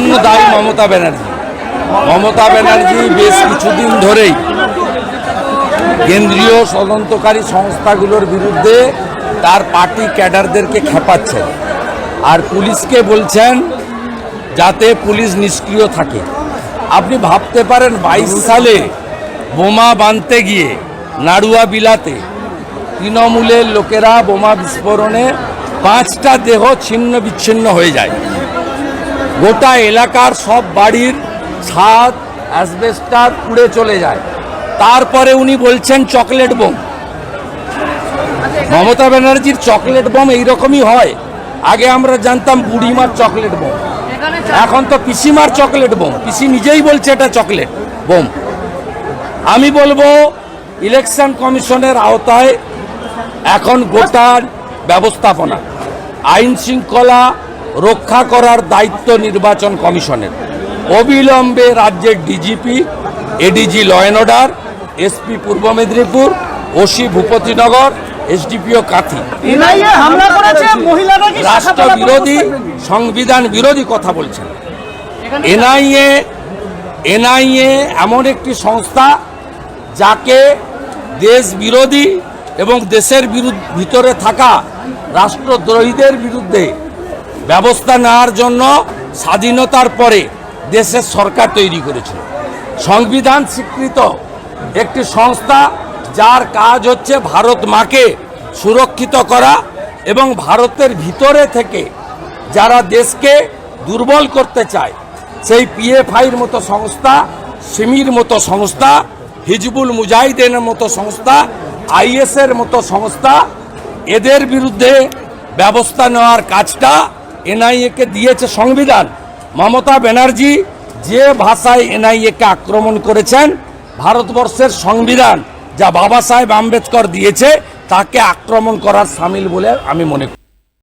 জন্য দায়ী মমতা ব্যানার্জি। মমতা ব্যানার্জি বেশ কিছুদিন ধরেই কেন্দ্রীয় তদন্তকারী সংস্থাগুলোর বিরুদ্ধে তার পার্টি ক্যাডারদেরকে খেপাচ্ছেন আর পুলিশকে বলছেন যাতে পুলিশ নিষ্ক্রিয় থাকে। আপনি ভাবতে পারেন, বাইশ সালে বোমা বাঁধতে গিয়ে নাড়ুয়া বিলাতে তৃণমূলের লোকেরা বোমা বিস্ফোরণে পাঁচটা দেহ ছিন্ন বিচ্ছিন্ন হয়ে যায়। গোটা এলাকার সব বাড়ির ছাদ, অ্যাসবেস্টার পুড়ে চলে যায়। তারপরে উনি বলছেন, চকলেট বোম। মমতা ব্যানার্জির চকলেট বোম এইরকমই হয়। আগে আমরা জানতাম বুড়িমার চকলেট বোম। এখন তো পিসিমার চকলেট বোম। পিসি নিজেই বলছে এটা চকলেট বোম। আমি বলব, ইলেকশন কমিশনের আওতায় এখন গোটার ব্যবস্থাপনা। আইন শৃঙ্খলা রক্ষা করার দায়িত্ব নির্বাচন কমিশনের। অবিলম্বে রাজ্যের DGP ADG law and order SP Purba Medinipur OC Bhupatinagar SDPO Kanthi. রাষ্ট্র বিরোধী সংবিধান বিরোধী কথা বলছেন। এনআইএ এনআইএ এমন একটি সংস্থা যাকে দেশ বিরোধী এবং দেশের বিরুদ্ধ ভিতরে থাকা রাষ্ট্রদ্রোহীদের বিরুদ্ধে ব্যবস্থা নেওয়ার জন্য স্বাধীনতার পরে দেশের সরকার তৈরি করেছিল। সংবিধান স্বীকৃত একটি সংস্থা যার কাজ হচ্ছে ভারত মাকে সুরক্ষিত করা এবং ভারতের ভিতরে থেকে যারা দেশকে দুর্বল করতে চায়, সেই পিএফআইর মতো সংস্থা, সিমির মতো সংস্থা, হিজবুল মুজাহিদের মতো সংস্থা, আইএসের মতো সংস্থা, এদের বিরুদ্ধে ব্যবস্থা নেওয়ার কাজটা এনআইএকে দিয়েছে সংবিধান। মমতা ব্যানার্জি যে ভাষায় এনআইএকে আক্রমণ করেছেন, ভারতবর্ষের সংবিধান যা বাবা সাহেব আম্বেদকর দিয়েছে, তাকে আক্রমণ করার সামিল বলে আমি মনে করি।